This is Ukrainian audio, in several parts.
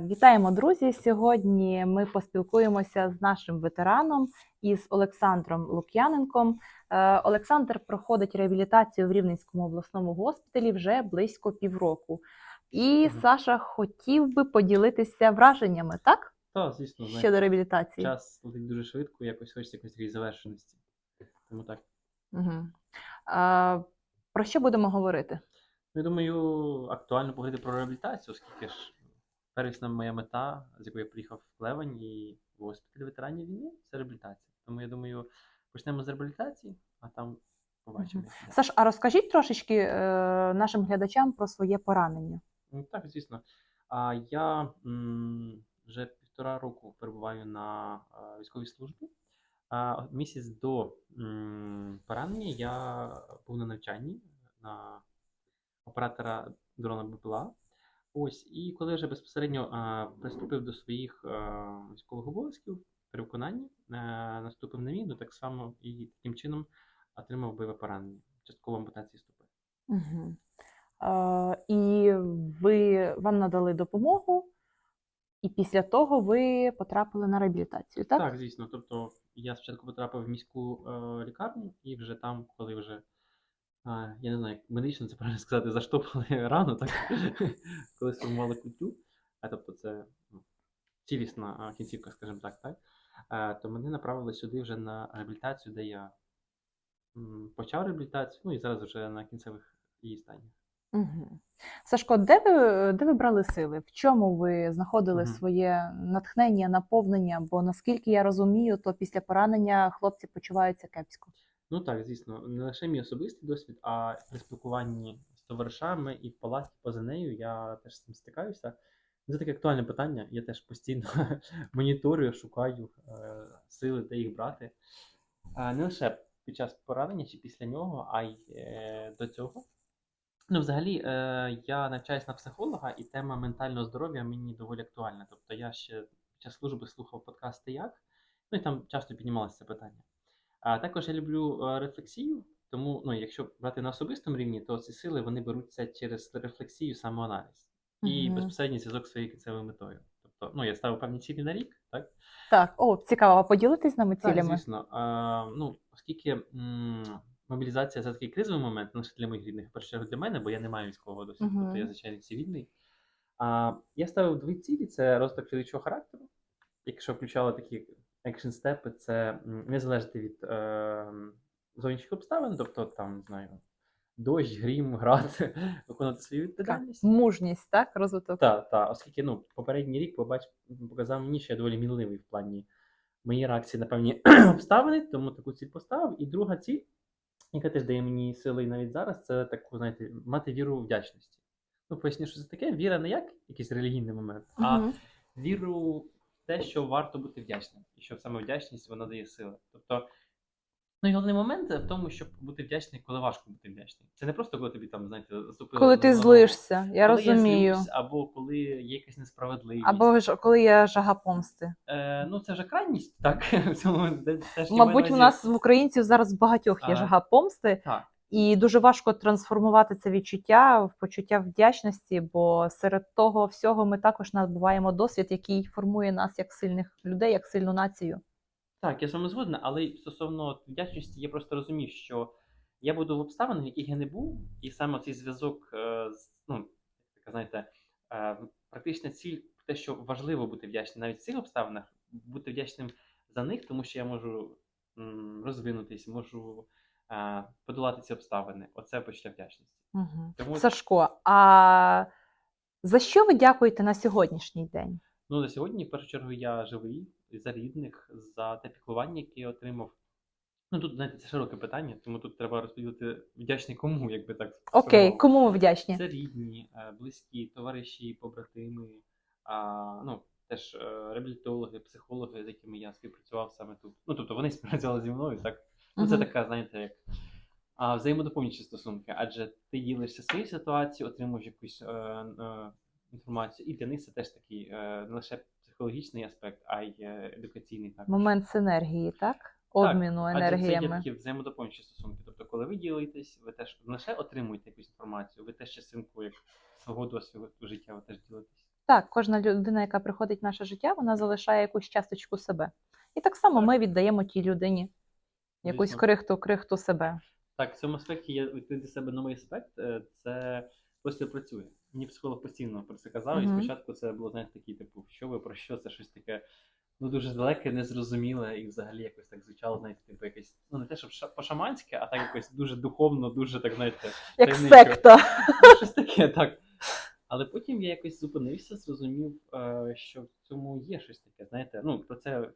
Вітаємо, друзі! Сьогодні ми поспілкуємося з нашим ветераном із Олександром Лук'яненком. Е, Олександр проходить реабілітацію в Рівненському обласному госпіталі вже близько півроку. І Мгм. Саша хотів би поділитися враженнями, так? Так, звісно, Щодо реабілітації. час летить дуже швидко, якось хочеться якоїсь такої завершеності. Тому так. Угу. Е, Про що будемо говорити? Ну, я думаю, актуально поговорити про реабілітацію, оскільки ж первісна моя мета, з якою я приїхав в Плевень і в госпіталь ветеранів війни, це реабілітація. Тому я думаю, почнемо з реабілітації, а там побачимо. Саш, а розкажіть трошечки е, нашим глядачам про своє поранення. Ну, так, звісно. А я м, вже півтора року перебуваю на а, військовій службі. А місяць до м, поранення я був на навчанні на оператора дрона БПЛА. Ось, і коли вже безпосередньо а, приступив до своїх а, військових обов'язків при виконанні, а, наступив на війну, так само і таким чином отримав бойове поранення, частково ампутації стопи. Угу. Е, і ви вам надали допомогу, і після того ви потрапили на реабілітацію, так? Так, звісно. Тобто я спочатку потрапив в міську е, лікарню, і вже там, коли вже, е, я не знаю, як медично це правильно сказати, заштопали рану, так? коли сформували кутю, а тобто це ну, цілісна кінцівка, скажімо так, так? Е, то мене направили сюди вже на реабілітацію, де я м, почав реабілітацію, ну і зараз вже на кінцевих її стадіях. Угу. Сашко, де ви, де ви брали сили? В чому ви знаходили Мгм. своє натхнення, наповнення? Бо наскільки я розумію, то після поранення хлопці почуваються кепсько. Ну так, звісно, не лише мій особистий досвід, а при спілкуванні з товаришами і в палаті поза нею я теж з цим стикаюся. Це таке актуальне питання. Я теж постійно моніторю, шукаю е, сили, де їх брати. Е, не лише під час поранення чи після нього, а й е, до цього. Ну, взагалі, е, я навчаюсь на психолога, і тема ментального здоров'я мені доволі актуальна. Тобто я ще під час служби слухав подкасти як, ну і там часто піднімалося це питання. А також я люблю е, рефлексію, тому ну, якщо брати на особистому рівні, то ці сили вони беруться через рефлексію, самоаналіз і Мгм. безпосередній зв'язок з своєю кінцевою метою. Тобто, ну, я ставив певні цілі на рік, так? Так, о, цікаво, поділитись з нами Так, цілями? звісно. А, ну, оскільки м, мобілізація це такий кризовий момент, не лише для моїх рідних, першу чергу для мене, бо я не маю військового досвіду, тобто я Мгм. звичайний цивільний. А, я ставив дві цілі: це розвиток чоловічого характеру, якщо включало такі екшн степи, це не залежати від е, зовнішніх обставин, тобто там, не знаю, дощ, грім, град, виконувати свою Так, відповідальність. Мужність, так, розвиток. Так, так, оскільки ну, попередній рік побач, показав мені, що я доволі мінливий в плані моєї реакції на певні обставини, тому таку ціль поставив. І друга ціль, яка теж дає мені сили і навіть зараз, це таку, знаєте, мати віру у вдячності. Ну, поясню, що це таке. Віра не як якийсь релігійний момент, а Мгм. віру те, що варто бути вдячним, і що саме вдячність вона дає сили. Тобто, ну і головний момент в тому, щоб бути вдячним, коли важко бути вдячним. Це не просто коли тобі там, знаєте, заступили Коли ти злишся, я Коли розумію. злюсь, або коли є якась несправедливість. Або ж коли є жага помсти. Е, ну, це вже крайність, так. в цьому теж Мабуть, у нас в українців зараз багатьох є А. жага помсти, Так, і дуже важко трансформувати це відчуття в почуття вдячності, бо серед того всього ми також набуваємо досвід, який формує нас як сильних людей, як сильну націю. так, я з вами згодна, але стосовно вдячності, я просто розумів, що я буду в обставинах, в яких я не був, і саме цей зв'язок, е, ну, така, знаєте, е, практична ціль, те, що важливо бути вдячним навіть в цих обставинах, бути вдячним за них, тому що я можу розвинутись, можу подолати ці обставини. Оце почуття вдячності. Угу. Тому Сашко, а за що ви дякуєте на сьогоднішній день? Ну, на сьогодні, в першу чергу, я живий за рідних, за те піклування, яке я отримав. Ну, тут, знаєте, це широке питання, тому тут треба розподілити вдячний кому, якби так Окей, сформулювати. кому ви вдячні? Це рідні, е, близькі, товариші, побратими, а, ну, теж е, реабілітологи, психологи, з якими я співпрацював саме тут. Ну, тобто вони співпрацювали зі мною, так? Ну, це Мгм. така, знаєте, як а, взаємодоповнюючі стосунки, адже ти ділишся своєю ситуацією, отримуєш якусь е, е, інформацію, і для них це теж такий е, не лише психологічний аспект, а й е, едукаційний також. Момент синергії, так? Обміну Адже це є енергіями. такі взаємодоповнюючі стосунки. Тобто, коли ви ділитесь, ви теж не лише отримуєте якусь інформацію, ви теж частинку як свого досвіду життя ви теж ділитесь. Так, кожна людина, яка приходить в наше життя, вона залишає якусь часточку себе. І так само Так. ми віддаємо тій людині якусь Звісно. крихту, крихту себе. Так, в цьому аспекті є відкрити для себе новий аспект. е, Це просто працює. Мені психолог постійно про це казав, Мгм. і спочатку це було, знаєте, такий, типу, що ви про що? Це щось таке ну дуже далеке, незрозуміле, і взагалі якось так звучало, знаєте, типу якесь, ну не те, щоб ша- по-шаманськи, а так якось дуже духовно, дуже так, знаєте, Як таємничо. секта. Ну, щось таке, так. Але потім я якось зупинився, зрозумів, е, що в цьому є щось таке. Знаєте, ну про це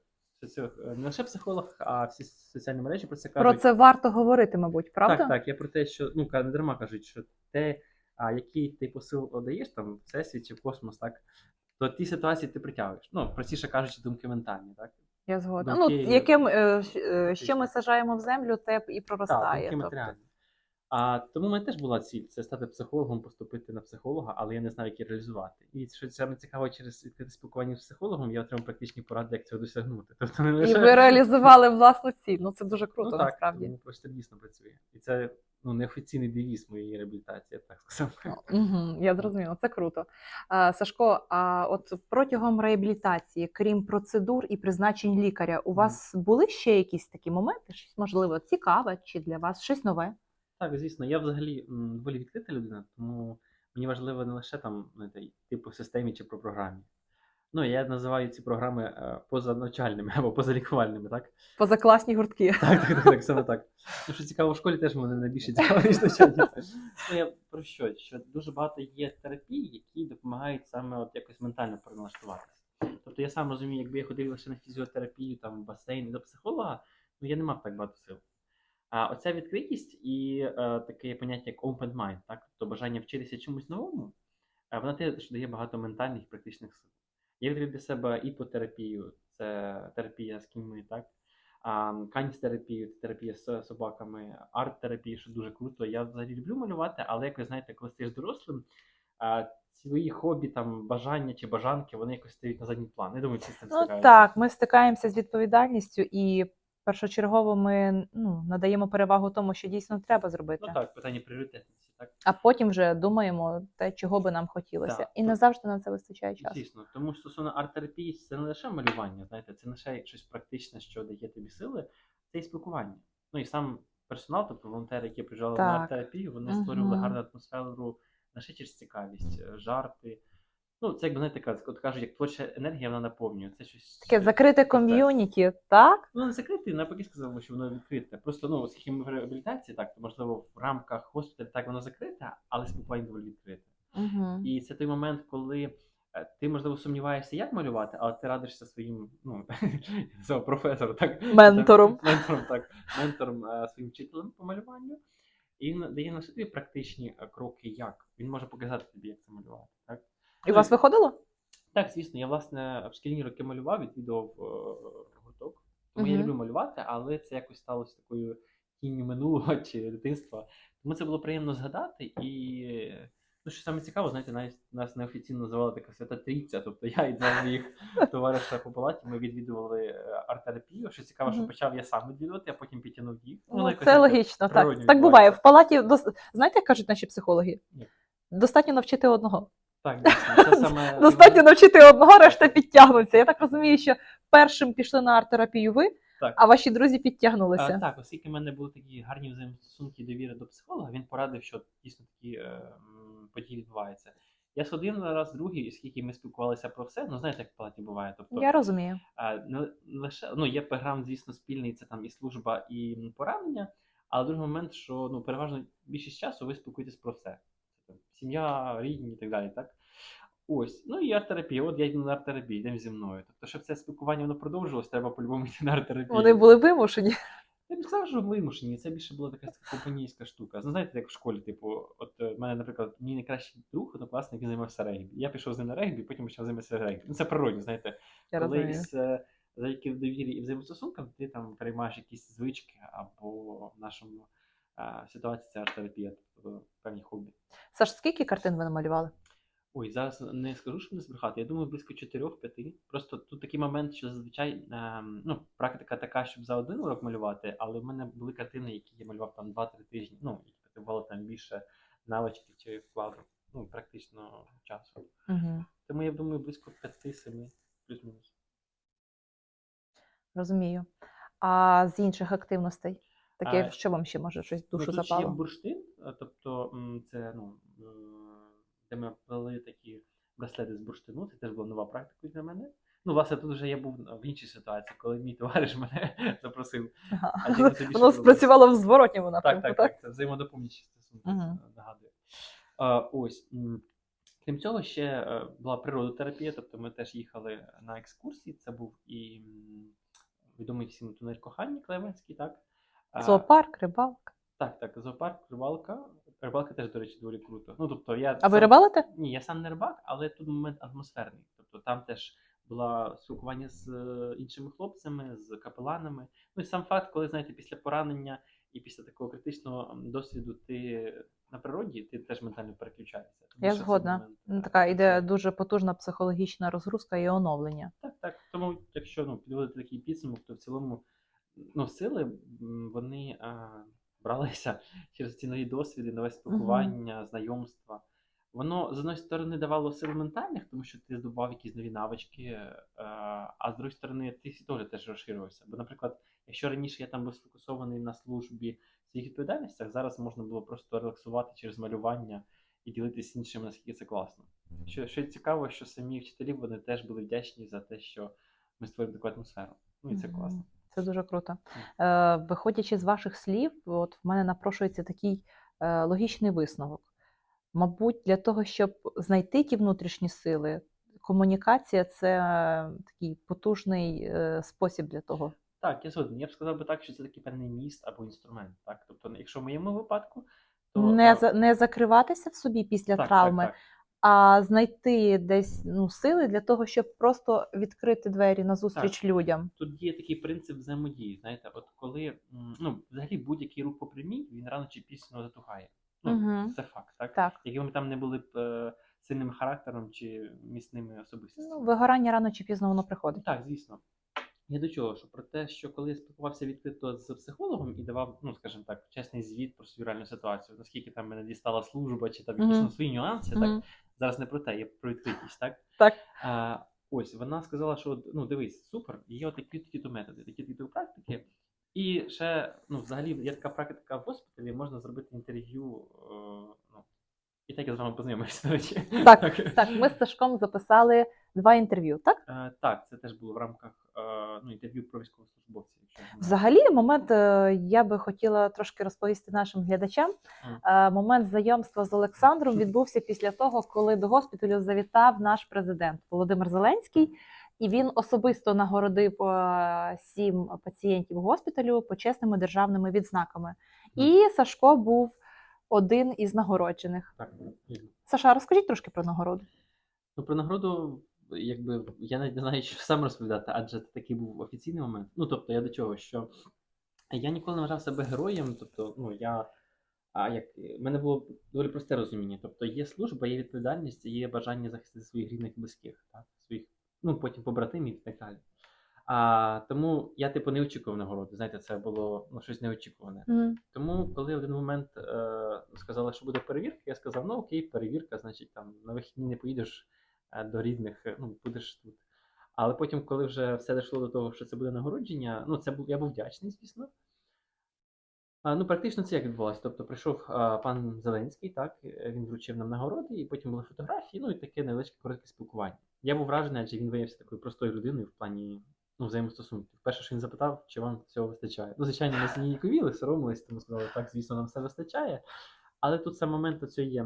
не лише психолог, а всі соціальні мережі про це кажуть. Про це варто говорити, мабуть, правда? Так, так. Я про те, що ну не дарма кажуть, що те, а, який ти посил одаєш там, всесвіт чи в космос, так, то ті ситуації ти притягуєш. Ну, простіше кажучи, думки ментальні, так? Я згодна. Ну, яким, е, е, що ми сажаємо в землю, те і і Так, проростає. думки тобто. матеріальні. А тому в мене теж була ціль це стати психологом, поступити на психолога, але я не знав, як її реалізувати. І що саме цікаво, через відкрите спілкування з психологом я отримав практичні поради, як цього досягнути. Тобто не І ви реалізували власну ціль. Ну це дуже круто, ну, так, насправді. Тому просто дійсно працює. І це ну неофіційний девіз моєї реабілітації, я б так сказав. Угу, я зрозуміла, це круто. А, Сашко, а от протягом реабілітації, крім процедур і призначень лікаря, у вас були ще якісь такі моменти, щось можливо цікаве чи для вас щось нове? Так, звісно, я взагалі доволі відкрита людина, тому мені важливо не лише там йти по системі чи по програмі. Ну, я називаю ці програми е, або позалікувальними, так? Позакласні гуртки. Так, так, так, так, саме так. Ну, що цікаво, в школі теж мене найбільше цікаво, ніж навчання. Ну, я про що? Що дуже багато є терапій, які допомагають саме от якось ментально переналаштуватися. Тобто я сам розумію, якби я ходив лише на фізіотерапію, там, в басейн до психолога, ну я не мав так багато сил. А оця відкритість і е, таке поняття як open mind, так? тобто бажання вчитися чомусь новому, е, вона теж дає багато ментальних і практичних сил. Я відкрив для себе іпотерапію, це терапія з кіньми, так? Каністерапію, це терапія з собаками, арт-терапія, що дуже круто. Я взагалі люблю малювати, але якось знаєте, коли стаєш дорослим, свої хобі, там бажання чи бажанки, вони якось стають на задній план. Я думаю, всі з цим Ну так, ми стикаємося з відповідальністю і першочергово ми ну, надаємо перевагу тому, що дійсно треба зробити. Ну так, питання пріоритетності, так? А потім вже думаємо те, чого би нам хотілося. Так, і не завжди на це вистачає часу. Звісно, тому що стосовно арт-терапії, це не лише малювання, знаєте, це не лише щось практичне, що дає тобі сили, це і спілкування. Ну і сам персонал, тобто волонтери, які приїжджали на арт-терапію, вони Мгм. створювали гарну атмосферу ще через цікавість, жарти. Ну, це якби знаєте, така, от кажуть, як творча енергія, вона наповнює. Це щось Таке щось закрите ком'юніті, так? Ну, не закрите, навпаки сказав, що воно відкрите. Просто ну, оскільки ми в реабілітації, так, то можливо в рамках госпіталю так воно закрите, але спілкування доволі відкрите. Угу. І це той момент, коли е, ти, можливо, сумніваєшся, як малювати, але ти радишся своїм ну, професором, так? Ментором. Так, ментором, так, ментором е, своїм вчителем по малюванню. І він дає на собі практичні е, кроки, як. Він може показати тобі, як це малювати. І у вас виходило? так звісно, я власне в шкільні роки малював, відвідував е, гурток. Тому я люблю малювати, але це якось сталося такою тінню минулого чи дитинства. Тому це було приємно згадати. І ну, що саме цікаво, знаєте, навіть нас неофіційно називали така свята трійця. Тобто я і два моїх товариша по палаті ми відвідували е, арт-терапію. Що цікаво, що почав я сам відвідувати, а потім підтягнув їх. Ну, якось це логічно, так. Так буває. В палаті знаєте, як кажуть наші психологи? Ні. Достатньо навчити одного. Так, дійсно. Це саме Достатньо навчити одного, решта підтягнуться. Я так розумію, що першим пішли на арт-терапію ви, Так. а ваші друзі підтягнулися. А, так, оскільки в мене були такі гарні взаємостосунки довіри до психолога, він порадив, що дійсно такі е, події відбуваються. Я сходив на раз, другий, оскільки ми спілкувалися про все, ну знаєте, як в палаті буває. Тобто, Я розумію. не не лише ну, є програм, звісно, спільний, це там і служба, і поранення. Але другий момент, що ну, переважно більшість часу ви спілкуєтесь про все. Сім'я, рідні і так далі. Так? Ось, ну і арт-терапія. От я йду на арт-терапію, йдемо зі мною. Тобто, щоб це спілкування воно продовжувалось, треба по-любому йти на арт-терапію. Вони були вимушені. Я б не сказав, що вимушені, це більше була така компанійська штука. Ну, знаєте, як в школі, типу, от е, в мене, наприклад, мій найкращий друг, однокласник, він займався регбі. Я пішов з ним на регбі, потім почав займатися регбі. Ну, це природні, знаєте, Я колись е, завдяки довірі і взаємостосункам ти там переймаєш якісь звички, або в нашому ситуації це арт-терапія, тобто певні хобі. Саш, скільки картин ви намалювали? Ой, зараз не скажу, щоб не збрехати. Я думаю, близько 4-5. Просто тут такий момент, що зазвичай ем, ну, практика така, щоб за один урок малювати, але в мене були картини, які я малював там 2-3 тижні, ну, які потребували там більше навички чи вкладу. ну, практично часу. Угу. Тому я думаю, близько 5-7, плюс-мінус. Розумію. А з інших активностей, таке, А, що вам ще може щось душу ну, тут ще є бурштин, тобто це ну, де ми плели такі браслети з бурштину, це теж була нова практика для мене. Ну, власне, тут вже я був в іншій ситуації, коли мій товариш мене запросив. Ага. Воно спрацювало в зворотньому напрямку, так, так? так, це взаємодопомічні стосунки, Мгм. це нагадує. А, ось. Крім цього, ще е, була природотерапія, тобто ми теж їхали на екскурсії. Це був і відомий всім тунель кохання Клевенський, так? Зоопарк, рибалка. Так, так, зоопарк, рибалка. Рибалка теж, до речі, доволі круто. Ну, тобто, я А ви рибалите? Ні, я сам не рибак, але тут момент атмосферний. Тобто там теж було спілкування з е, іншими хлопцями, з капеланами. Ну і сам факт, коли знаєте, після поранення і після такого критичного досвіду ти на природі, ти теж ментально переключаєшся. Тому Я згодна. момент, Ну, Така іде дуже потужна психологічна розгрузка і оновлення. Так, так. Тому, якщо ну, підводити такий підсумок, то в цілому ну, сили вони а, бралися через ці нові досвіди, нове спілкування, знайомства. Воно з одної сторони давало сили ментальних, тому що ти здобував якісь нові навички, е, а з другої сторони, ти всі теж розширювався. Бо, наприклад, якщо раніше я там був сфокусований на службі своїх відповідальностях, зараз можна було просто релаксувати через малювання і ділитися іншими, наскільки це класно. Що, що цікаво, що самі вчителі вони теж були вдячні за те, що ми створюємо таку атмосферу. Ну і це класно. Це дуже круто. Е, виходячи з ваших слів, от в мене напрошується такий е, логічний висновок. Мабуть, для того, щоб знайти ті внутрішні сили, комунікація це такий потужний е, спосіб для того. Так, я згоден. Я б сказав би так, що це такий певний міст або інструмент. Так? Тобто, якщо в моєму випадку, то Не, за, не закриватися в собі після так, травми, так, так. А знайти десь ну, сили для того, щоб просто відкрити двері назустріч людям. Тут є такий принцип взаємодії. Знаєте, от коли ну, взагалі будь-який рух по прямій, він рано чи пізно затухає. Ну, Мгм. Це факт, так? Так. Якими ми там не були б е, сильним характером чи міцними особистостями. Ну, вигорання рано чи пізно воно приходить. Так, звісно. Я до чого? Що про те, що коли я спілкувався відкрито з психологом і давав, ну скажімо так, чесний звіт про свою реальну ситуацію, наскільки там мене дістала служба, чи там якісь Мгм. ну, свої нюанси, так Мгм. Зараз не про те, я про відкритість, так? Так. А, ось вона сказала, що ну дивись, супер, є такі такі то методи, такі такі практики. І ще, ну, взагалі, є така практика в госпіталі, можна зробити інтерв'ю. Е, ну, і так я з вами познайомився, до речі. Так, Так, ми з Сашком записали два інтерв'ю, так? Е, так, це теж було в рамках е, ну, інтерв'ю про військовослужбовців. Взагалі, момент е, я би хотіла трошки розповісти нашим глядачам. Е, Момент знайомства з Олександром відбувся після того, коли до госпіталю завітав наш президент Володимир Зеленський, і він особисто нагородив е, сім пацієнтів госпіталю почесними державними відзнаками. І Сашко був один із нагороджених. Так. Саша, розкажіть трошки про нагороду. Ну, про нагороду, якби я навіть не знаю, що сам розповідати, адже це такий був офіційний момент. Ну, тобто, я до чого, що я ніколи не вважав себе героєм. Тобто, ну я. А як в мене було доволі просте розуміння. Тобто є служба, є відповідальність, є бажання захистити своїх рідних близьких, так, своїх, ну потім побратимів і так далі. А, тому я, типу, не очікував нагороди. Знаєте, це було ну, щось неочікуване. Тому, коли в один момент е, сказали, що буде перевірка, я сказав: ну окей, перевірка, значить там на вихідні не поїдеш до рідних, е, ну будеш тут. Але потім, коли вже все дійшло до того, що це буде нагородження, ну це був я був вдячний, звісно. А, ну, практично це як відбулося. Тобто прийшов а, пан Зеленський, так, е, він вручив нам нагороди, і потім були фотографії, ну і таке невеличке коротке спілкування. Я був вражений, адже він виявився такою простою людиною в плані ну, взаємостосунків. Перше, що він запитав, чи вам цього вистачає. Ну, звичайно, ми сині ніяковіли, соромились, тому сказали, так, звісно, нам все вистачає. Але тут сам момент цієї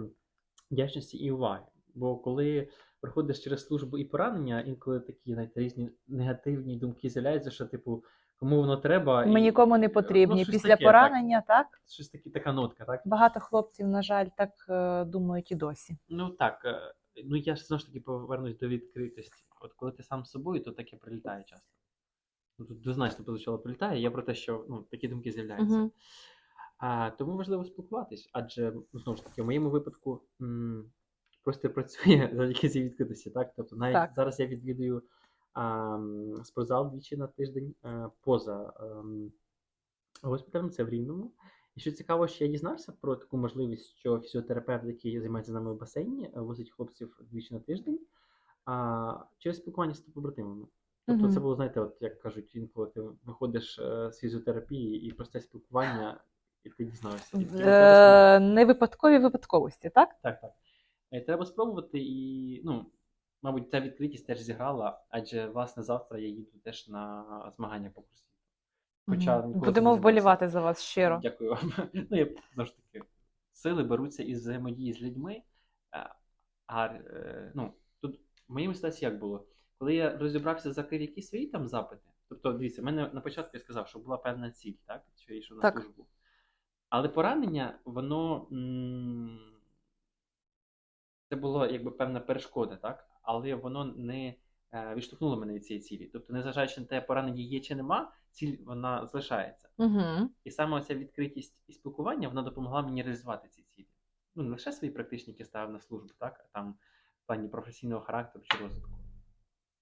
вдячності і уваги. Бо коли проходиш через службу і поранення, інколи такі знаєте, різні негативні думки з'являються, що, типу, кому воно треба. Ми і- нікому не ну, потрібні. щось Після таке, поранення, так? Так, щось такі, така нотка, так? Багато хлопців, на жаль, так е, думають і досі. Ну так. е, Ну я ж знову ж таки повернусь до відкритості. От коли ти сам з собою, то таке прилітає часто. Ну, тут двозначно полетіло прилітає. Я про те, що ну, такі думки з'являються. Мгм. А, тому важливо спілкуватись, адже ну, знову ж таки, в моєму випадку м, просто працює завдяки цій відкритості. Так? Тобто навіть Так. зараз я відвідую а, спортзал двічі на тиждень а, поза ем, госпіталем, це в Рівному. І що цікаво, що я дізнався про таку можливість, що фізіотерапевт, який займається з нами в басейні, е, возить хлопців двічі на тиждень а, через спілкування з побратимами. Тобто це було, знаєте, от як кажуть, інколи ти виходиш е, з фізіотерапії і просте спілкування, і ти спробувати. Е, не випадкові випадковості, так? Так, так. Е, Треба спробувати і, ну, мабуть, ця відкритість теж зіграла, адже, власне, завтра я їду теж на змагання по курсі. Хоча Мгм. ніколи Будемо вболівати за вас щиро. Дякую вам. Ну, я знову ж таки, сили беруться із взаємодії з людьми. е, А е, ну, тут в моєму ситуації як було? Коли я розібрався, закрив якісь свої там запити. Тобто, дивіться, в мене на початку я сказав, що була певна ціль, так? Що я йшов на Так. службу. Але поранення, воно. м, Це було якби певна перешкода, так? Але воно не е, відштовхнуло мене від цієї цілі. Тобто, незважаючи на те, поранення є чи нема, ціль вона залишається. Угу. І саме ця відкритість і спілкування вона допомогла мені реалізувати ці цілі. Ну, не лише свої практичні, які ставив на службу, так, а там в плані професійного характеру чи розвитку.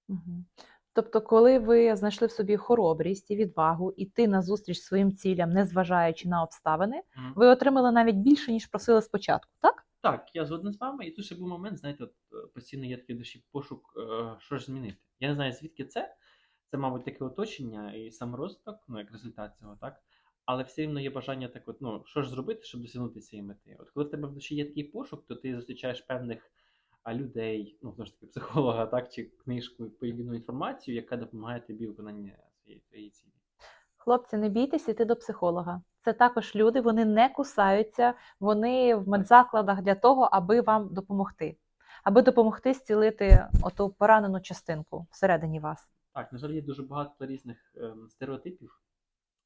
Угу. Тобто, коли ви знайшли в собі хоробрість і відвагу іти на зустріч своїм цілям, незважаючи на обставини, ви отримали навіть більше, ніж просили спочатку, так? Так, я згоден з вами, і тут ще був момент, знаєте, от е, постійно є такий душі пошук, е, що ж змінити. Я не знаю, звідки це. Це, мабуть, таке оточення і саморозвиток, ну, як результат цього, так? Але все рівно є бажання так, от, ну, що ж зробити, щоб досягнути цієї мети. От коли в тебе в душі є такий пошук, то ти зустрічаєш певних людей, ну, знову ж таки, психолога, так, чи книжку, відповідну інформацію, яка допомагає тобі в виконанні своєї цілі. Хлопці, не бійтесь іти до психолога. Це також люди, вони не кусаються, вони в медзакладах для того, аби вам допомогти, аби допомогти зцілити оту поранену частинку всередині вас. Так, на жаль, є дуже багато різних ем, стереотипів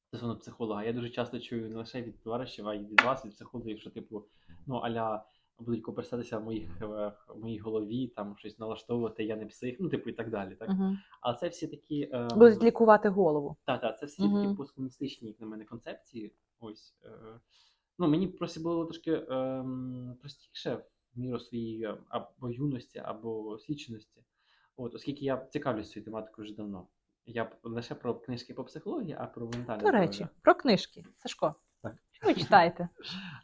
стосовно психолога. Я дуже часто чую не лише від товаришів, а й від вас, від психологів, що типу, ну аля будуть коперсатися в моїх е, в моїй голові, там щось налаштовувати, я не псих, ну типу і так далі. Так? Угу. Але це всі такі. Ем, Будуть лікувати голову. Так, так, це всі Мгм. такі посткомуністичні, як на мене, концепції. Ось. Е, ну, мені просто було трошки ем, простіше в міру своєї е, або юності, або освіченості. От, оскільки я цікавлюсь цією тематикою вже давно. Я лише про книжки по психології, а про ментальне До речі, про книжки. Сашко, ви читаєте?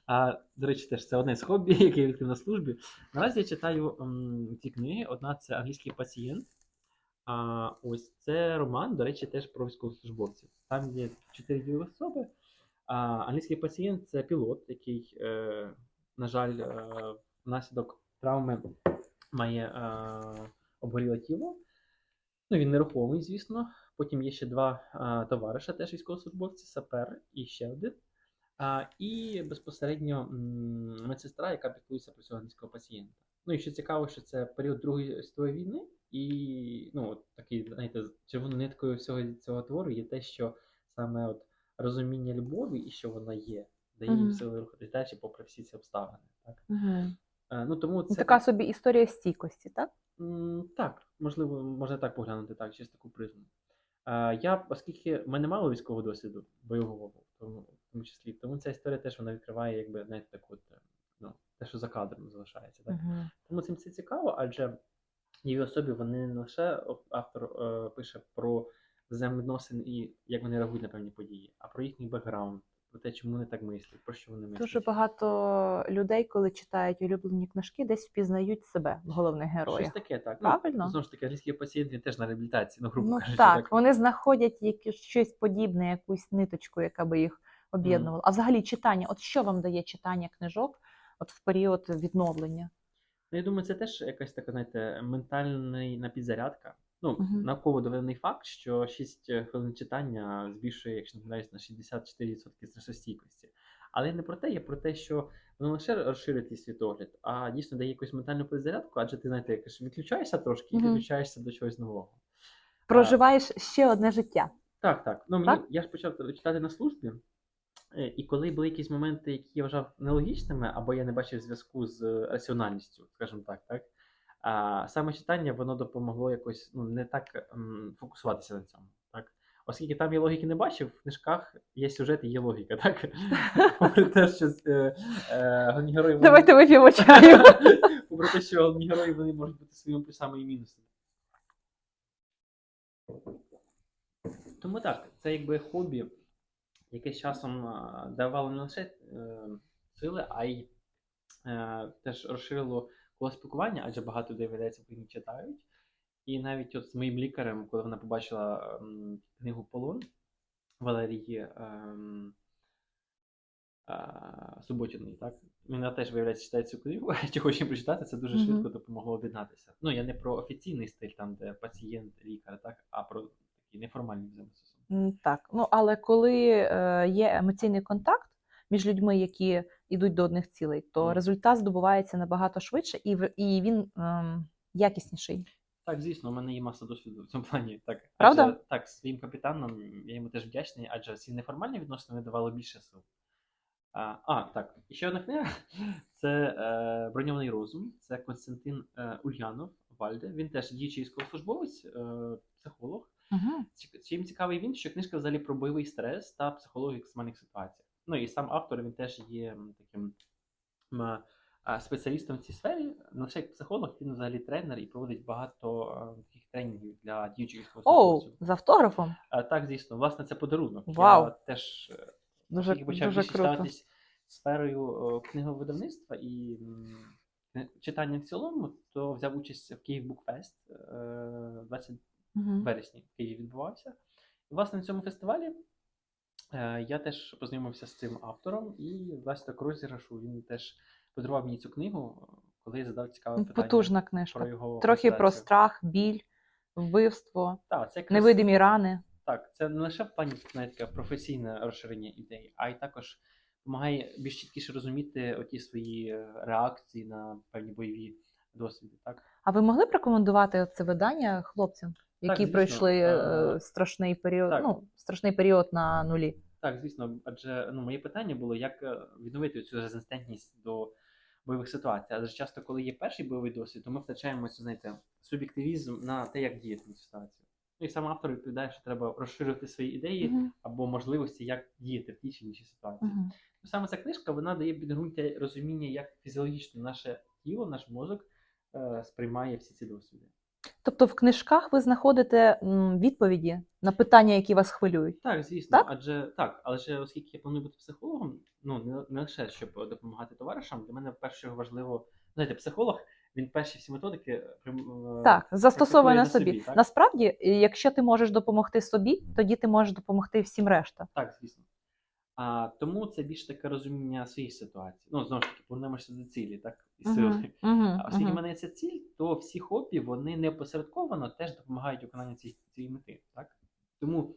А, до речі, теж це одне з хобі, яке я відкрив на службі. Наразі я читаю ем, ці книги. Одна це англійський пацієнт. А ось це роман, до речі, теж про військовослужбовців. Там є чотири ділові особи. А, англійський пацієнт це пілот, який, е, на жаль, е, внаслідок травми має е, обгоріле тіло. Ну, він нерухомий, звісно. Потім є ще два е, товариша, теж військовослужбовці, сапер і ще один. А, і безпосередньо медсестра, яка піклується про цього англійського пацієнта. Ну і що цікаво, що це період Другої світової війни, і ну, от такий, знаєте, червоною ниткою всього цього твору є те, що саме от розуміння любові і що вона є, дає їм сили рухатись далі попри всі ці обставини. Так? Угу. Е, ну, тому це Така собі історія стійкості, так? М, Так, можливо, можна так поглянути, так, через таку призму. Е, Я, оскільки в мене мало військового досвіду бойового, тому, тому числі, тому ця історія теж вона відкриває, якби, знаєте, таку, от, е, ну, те, що за кадром залишається. Так? Угу. Тому цим це цікаво, адже її особі вони не лише автор е, пише про взаємовідносини і як вони реагують на певні події, а про їхній бекграунд, про те, чому вони так мислять, про що вони мислять. Дуже багато людей, коли читають улюблені книжки, десь впізнають себе в головних Щось таке, так. Правильно? Ну, знову ж таки, англійський пацієнт він теж на реабілітації, ну, грубо Ну кажучи, так, вони знаходять якесь щось подібне, якусь ниточку, яка би їх об'єднувала. А взагалі читання, от що вам дає читання книжок от в період відновлення? Ну, я думаю, це теж якась така, знаєте, ментальна напідзарядка. Ну, Мгм. науково доведений факт, що 6 хвилин читання збільшує, якщо не помиляюсь, на 64% стресостійкості. Але не про те, є про те, що воно не лише розширює твій світогляд, а дійсно дає якусь ментальну підзарядку, адже ти, знаєте, якось відключаєшся трошки і підключаєшся до чогось нового. Проживаєш ще одне життя. Так, так. Ну, мені, Так? я ж почав читати на службі, е, і коли були якісь моменти, які я вважав нелогічними, або я не бачив зв'язку з е, раціональністю, скажімо так, так. А саме читання воно допомогло якось ну, не так м, фокусуватися на цьому. Так? Оскільки там я логіки не бачив, в книжках є сюжет і є логіка, так? Попри те, що е, е, головні герої. Давайте вип'ємо чаю. Попри те, що головні герої вони можуть бути своїми плюсами і мінусами. Тому так, це якби хобі, яке з часом е, давало не лише е, сили, а й е, теж розширило коло спілкування, адже багато людей видається в Україні читають. І навіть от з моїм лікарем, коли вона побачила книгу Полон Валерії ем, Суботіної, так? Вона теж, виявляється, читає цю книгу, чи хоче прочитати, це дуже Мгм. швидко допомогло об'єднатися. Ну, я не про офіційний стиль, там, де пацієнт, лікар, так, а про такі неформальні взаємостосунки. Так, ну але коли е, є емоційний контакт між людьми, які йдуть до одних цілей, то результат здобувається набагато швидше і, і він ем, якісніший. Так, звісно, у мене є маса досвіду в цьому плані. Так, Правда? Адже, так, своїм капітаном я йому теж вдячний, адже ці неформальні відносини давали більше сил. А, а так, ще одна книга це е, Броньований розум. Це Константин е, Ульянов Вальде. Він теж діючий військовослужбовець, е, психолог. Ці- Чим цікавий він, що книжка взагалі про бойовий стрес та психологію екстремальних ситуаціях. Ну і сам автор він теж є таким спеціалістом в цій сфері. Не лише як психолог, він взагалі тренер і проводить багато е, таких тренінгів для діючих Оу, з автографом. А, так, звісно, власне, це подарунок. Вау. Я теж е, Дуже, почав дуже круто. сферою книговидавництва і читання в цілому, то взяв участь в Київ Букфест е, 20 Угу. вересні в Києві відбувався. І, власне, на цьому фестивалі е, я теж познайомився з цим автором, і власне так розіграшу він теж подарував мені цю книгу, коли я задав цікаве питання Потужна про його Трохи про страх, біль, вбивство, Так, це якраз, невидимі рани. так, це не лише в плані навіть професійне розширення ідей, а й також допомагає більш чіткіше розуміти оті свої е, реакції на певні бойові досвіди. Так? А ви могли б рекомендувати це видання хлопцям, які звісно. пройшли е, Е, страшний період, так. ну, страшний період на нулі? Так, звісно, адже ну, моє питання було, як е, відновити цю резистентність до бойових ситуацій. Адже часто, коли є перший бойовий досвід, то ми втрачаємо цю, знаєте, суб'єктивізм на те, як діяти на цю ситуацію. Ну і сам автор відповідає, що треба розширити свої ідеї Мгм, або можливості, як діяти в тій чи іншій ситуації. мгм. Ну, Саме ця книжка вона дає підґрунтя розуміння, як фізіологічно наше тіло, наш мозок сприймає всі ці досвіди. Тобто в книжках ви знаходите відповіді на питання, які вас хвилюють. Так, звісно, Так? адже так, але ж оскільки я планую бути психологом, ну не, лише щоб допомагати товаришам, для мене перше важливо, знаєте, психолог він перші всі методики прям, е, Так, застосовує на практикує собі. так? Насправді, якщо ти можеш допомогти собі, тоді ти можеш допомогти всім решта. Так, звісно. А тому це більш таке розуміння своїх ситуацій. Ну, знову ж таки, повернемося до цілі, так, і сили. Мгм, мгм, А оскільки мене ця ціль, то всі хобі вони не опосередковано теж допомагають виконанню цієї, цієї мети. Так? Тому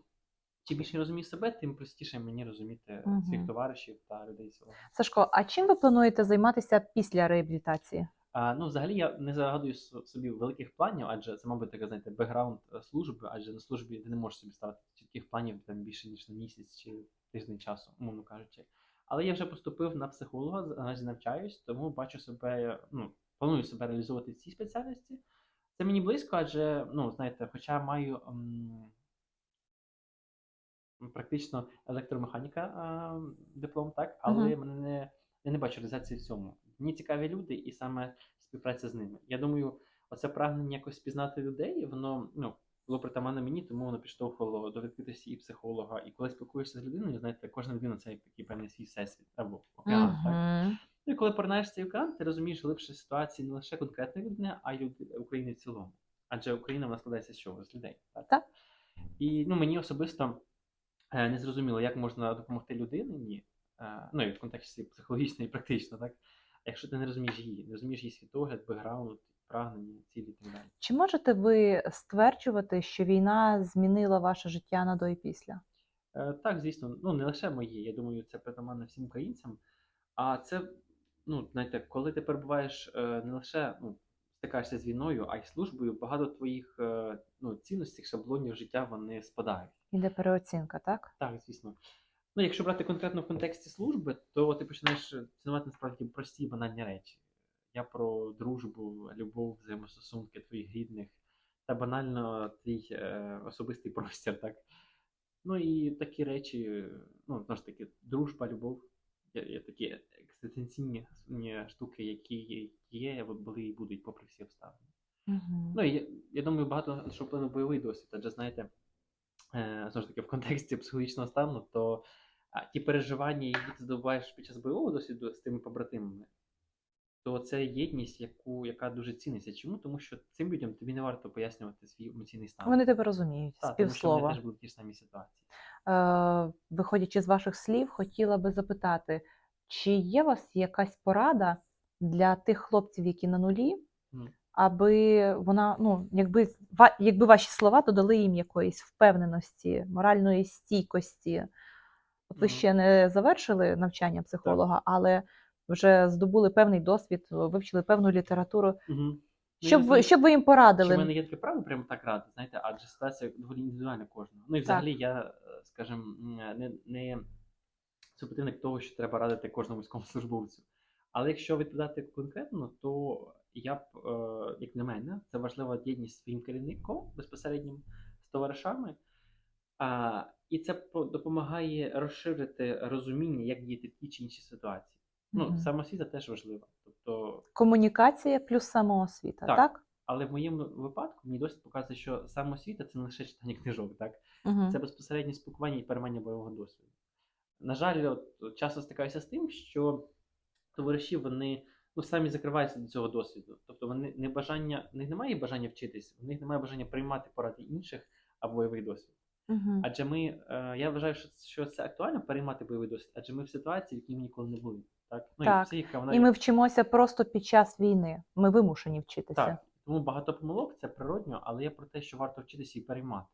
чим більше я розумію себе, тим простіше мені розуміти своїх товаришів та людей цілого. Сашко, а чим ви плануєте займатися після реабілітації? А, ну, взагалі, я не загадую собі великих планів, адже це, мабуть, таке, знаєте, бекграунд е, служби, адже на службі ти не можеш собі ставити чітких планів там більше ніж на місяць чи тиждень часу, умовно кажучи. Але я вже поступив на психолога, наразі навчаюсь, тому бачу себе, ну, планую себе реалізовувати в цій спеціальності. Це мені близько, адже, ну, знаєте, хоча маю м, практично електромеханіка а, диплом, так, але Мгм. мене не, я не бачу реалізації в цьому. Мені цікаві люди і саме співпраця з ними. Я думаю, оце прагнення якось пізнати людей, воно ну, було притаманне мені, тому воно підштовхувало до відкритості і психолога. І коли спілкуєшся з людиною, знаєте, кожна людина це як такий певний свій всесвіт або океан. Так? Мгм. Ну і коли порнаєш цей океан, ти розумієш глибше ситуації не лише конкретної людини, а й України в цілому. Адже Україна вона складається з чого? З людей. Так? Так. І ну, мені особисто е, не зрозуміло, як можна допомогти людині, е, ну і в контексті психологічно і практично, так? Якщо ти не розумієш її, не розумієш її світогляд, бекграунд, прагнення, цілі і так далі. Чи можете ви стверджувати, що війна змінила ваше життя на до і після? Е, Так, звісно, ну не лише моє, я думаю, це притаманно всім українцям. А це, ну, знаєте, коли ти перебуваєш е, не лише ну, стикаєшся з війною, а й службою, багато твоїх е, ну, цінностей, шаблонів життя вони спадають. Іде переоцінка, так? Так, звісно. Ну, якщо брати конкретно в контексті служби, то ти починаєш цінувати насправді прості банальні речі. Я про дружбу, любов, взаємостосунки твоїх рідних та банально твій е, особистий простір, так? Ну і такі речі, ну, знову ж таки, дружба, любов, є, є такі екзистенційні штуки, які є, були і будуть попри всі обставини. Угу. Ну і я, я думаю, багато що вплинув бойовий досвід, адже знаєте, е, знову ж таки, в контексті психологічного стану, то а, ті переживання, які ти здобуваєш під час бойового досвіду з тими побратимами, то це єдність, яку, яка дуже ціниться. Чому? Тому що цим людям тобі не варто пояснювати свій емоційний стан. Вони тебе розуміють з Так, тому що вони теж були в тій ж самій ситуації. Е, виходячи з ваших слів, хотіла би запитати, чи є у вас якась порада для тих хлопців, які на нулі, аби вона, ну, якби, якби ваші слова додали їм якоїсь впевненості, моральної стійкості. От ви Мгм. ще не завершили навчання психолога, але вже здобули певний досвід, вивчили певну літературу. Угу. Щоб ви, щоб ви їм порадили? мене є таке право прямо так радити, знаєте, адже ситуація доволі індивідуальна кожного. Ну і взагалі я, е, скажімо, не, не супротивник того, що треба радити кожному військовослужбовцю. Але якщо відповідати конкретно, то я б, е, як на мене, це важлива єдність з своїм керівником безпосереднім з товаришами. А, і це по- допомагає розширити розуміння, як діяти в тій чи іншій ситуації. Ну, Мгм. самосвіта теж важлива. Тобто Комунікація плюс самоосвіта, Так. так? Але в моєму випадку мені досить показує, що самоосвіта це не лише читання книжок, так? Угу. Це безпосереднє спілкування і переймання бойового досвіду. На жаль, от, часто стикаюся з тим, що товариші вони ну, самі закриваються до цього досвіду. Тобто вони не бажання, в них немає бажання вчитись, в них немає бажання приймати поради інших або бойовий досвід. Угу. Адже ми, е, я вважаю, що, що це актуально переймати бойовий досвід, адже ми в ситуації, в якій ми ніколи не були. Так? Ну, Так. І, психіка, вона І ми вчимося просто під час війни. Ми вимушені вчитися. Так, тому багато помилок це природньо, але я про те, що варто вчитися і переймати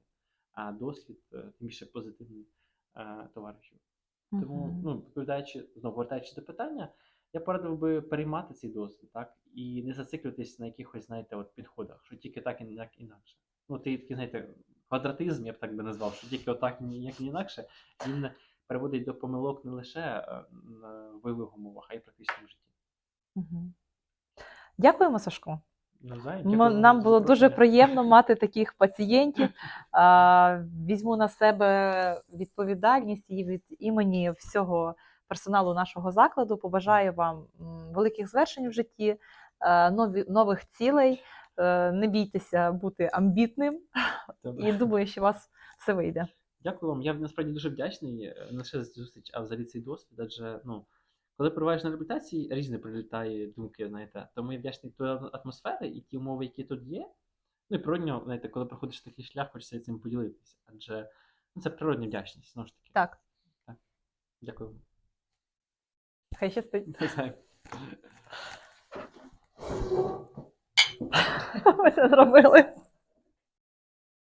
а, досвід, е, тим більше позитивний е, товаришів. Тому, ну, відповідаючи, знову повертаючись до питання, я порадив би переймати цей досвід, так, і не зациклюватись на якихось, знаєте, от підходах, що тільки так і ніяк інакше. Ну, ти такий, знаєте, квадратизм, я б так би назвав, що тільки отак ніяк інакше, він приводить до помилок не лише е, на бойових умовах, а й в практичному житті. Мгм. Дякуємо, Сашко. Нам було дуже приємно мати таких пацієнтів. Візьму на себе відповідальність і від імені всього персоналу нашого закладу. Побажаю вам великих звершень в житті, е, нових цілей. Е, Не бійтеся бути амбітним, і думаю, що у вас все вийде. Дякую вам. Я насправді дуже вдячний не лише за цю зустріч, а взагалі цей досвід. Адже ну, коли перебуваєш на реабілітації, різні прилітає думки, знаєте. Тому я вдячний тої атмосфери і ті умови, які тут є. Ну і природньо, знаєте, коли проходиш такий шлях, хочеться цим поділитися. Адже ну, це природня вдячність, знову ж таки. Так, Дякую вам. хай щастить. Ми це зробили.